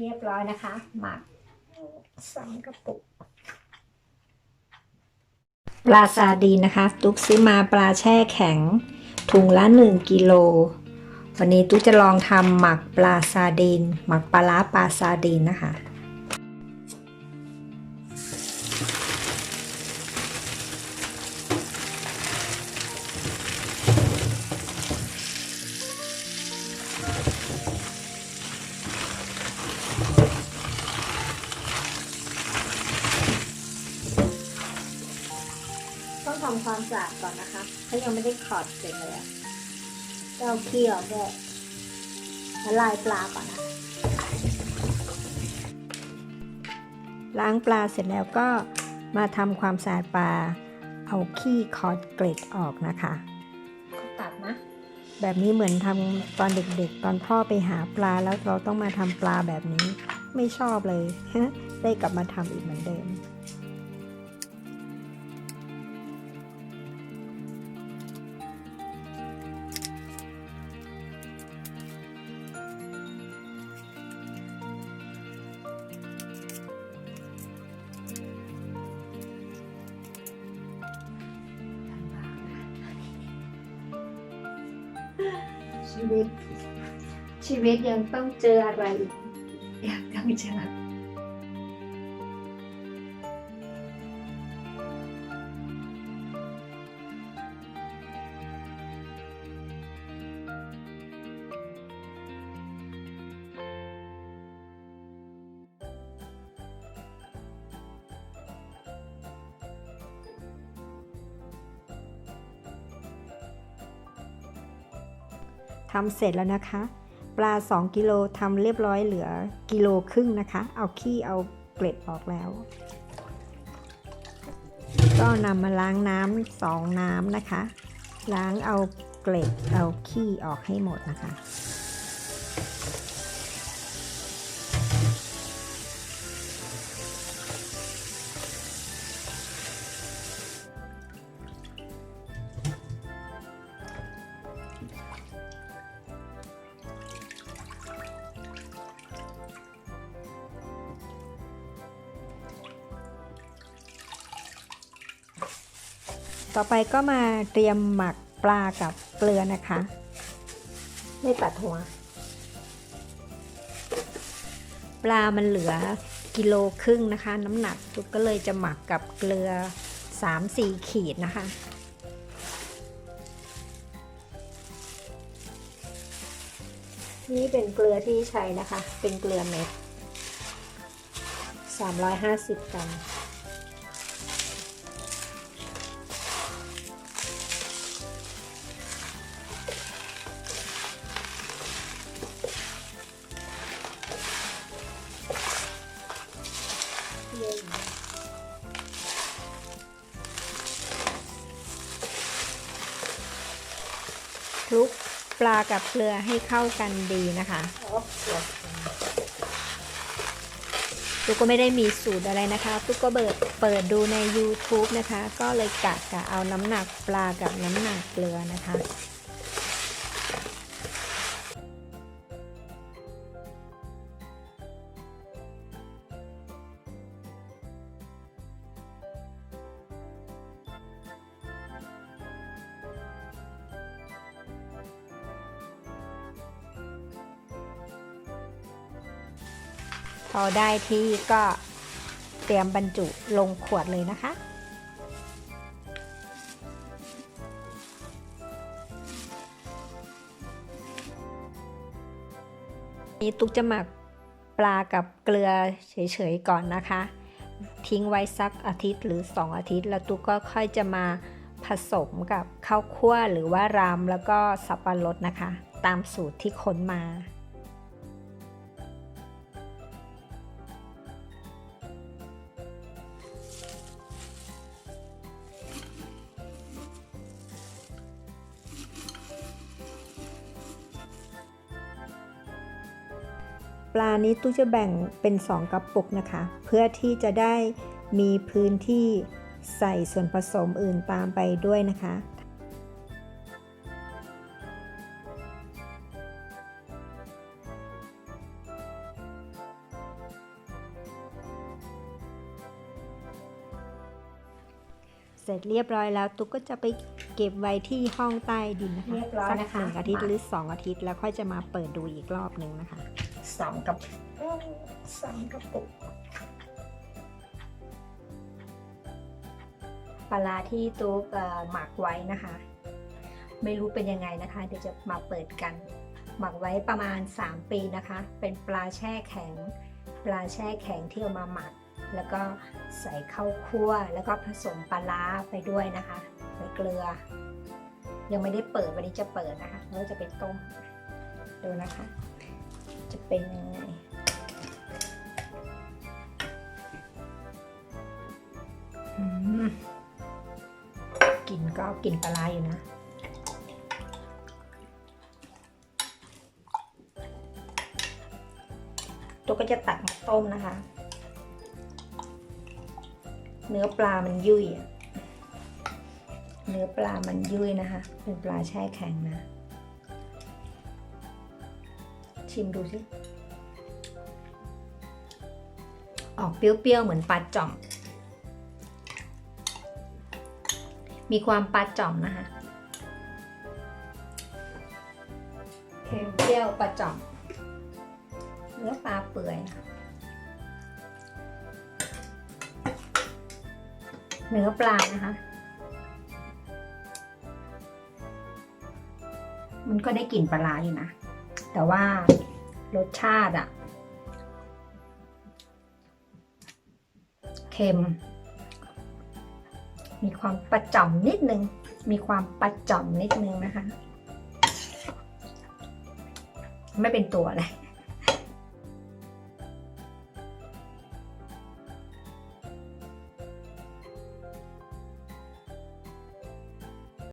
เรียบร้อยนะคะ หมักสองกระปุก ปลาซาดีนนะคะ ตุ๊กซื้อมาปลาแช่แข็ง ถุงละ 1กิโลวันนี้ตุ๊กจะลองทำหมักปลาซาดีน หมักปลาร้าปลาซาดีนนะคะ ทำความสะอาดก่อนนะคะเขายังไม่ได้ขอดเสร็จเลยอะก็เอาขี้ออกด้วยละลายปลาก่อนนะล้างปลาเสร็จแล้วก็มาทำความสะอาดปลา เอาขี้ขอดเกล็ดออกนะคะก็ตัดนะ แบบนี้เหมือนทำตอนเด็กๆ ตอนพ่อไปหาปลาแล้วเราต้องมาทำปลาแบบนี้ ไม่ชอบเลย ได้กลับมาทำอีกเหมือนเดิม ชีวิต ชีวิตยังต้องเจออะไรอีกยังต้องเจอ ทำเสร็จแล้วนะคะ ปลา 2 กิโลทำเรียบร้อยเหลือกิโลครึ่งนะคะ เอาขี้เอาเกล็ดออกแล้ว ก็นำมาล้างน้ำสองน้ำนะคะ ล้างเอาเกล็ดเอาขี้ออกให้หมดนะคะ ต่อไปก็มาเตรียมหมักปลากับเกลือนะคะ ไม่ตัดหัว ปลามันเหลือกิโลครึ่งนะคะ น้ำหนักทุกก็เลยจะหมักกับเกลือ 3-4 ขีดนะคะนี่เป็นเกลือที่ใช้นะคะ เป็นเกลือเม็ด350 กรัม คลุกปลากับเกลือให้เข้ากันดีนะคะตุ๊กก็ไม่ได้มีสูตรอะไรนะคะตุ๊กก็เปิดเปิดดูใน YouTube นะคะ ก็เลยกะกะเอาน้ำหนักปลากับน้ำหนักเกลือนะคะ พอได้ที่ก็เตรียมบรรจุลงขวดเลยนะคะ นี่ตุ๊กจะหมักปลากับเกลือเฉยๆก่อนนะคะ ทิ้งไว้สักอาทิตย์หรือ 2 อาทิตย์ แล้วตุ๊กก็ค่อยจะมาผสมกับข้าวคั่วหรือว่ารามแล้วก็สับปะรดนะคะ ตามสูตรที่ค้นมา ปลานี้ตู้จะแบ่งเป็น 2 กระปุกนะคะ เพื่อที่จะได้มีพื้นที่ใส่ส่วนผสมอื่นตามไปด้วยนะคะ เสร็จเรียบร้อยแล้วตุ๊กก็จะไปเก็บไว้ที่ห้องใต้ดินนะคะสักหนึ่งอาทิตย์หรือสองอาทิตย์แล้วค่อยจะมาเปิดดูอีกรอบหนึ่งนะคะ สองกับสองกระปุกปลาที่ตุ๊กหมักไว้นะคะ ไม่รู้เป็นยังไงนะคะ เดี๋ยวจะมาเปิดกัน หมักไว้ประมาณ 3 ปีนะคะ เป็นปลาแช่แข็ง ปลาแช่แข็งที่เอามาหมัก แล้วก็ใส่ข้าวคั่ว แล้วก็ผสมปลาร้าไปด้วยนะคะใส่เกลือ ยังไม่ได้เปิดวันนี้จะเปิดนะคะแล้วจะไปต้มดูนะคะ จะเป็นยังไงกลิ่นก็กลิ่นปลาร้าอยู่นะตัวก็จะตักมาต้มนะคะ เนื้อปลามันยุ่ยเนื้อปลามันยุ่ยนะคะ เป็นปลาแช่แข็งนะ ชิมดูสิ ออกเปรี้ยวๆ เหมือนปลาจ่อม มีความปลาจ่อมนะคะเค็มเปรี้ยวปลาจ่อมเนื้อปลาเปื่อยเนื้อปลานะคะ มันก็ได้กลิ่นปลาร้าอยู่นะ แต่ว่ารสชาติอะเค็ม มีความประจ่อมนิดนึง มีความประจ่อมนิดนึงนะคะ ไม่เป็นตัวเลย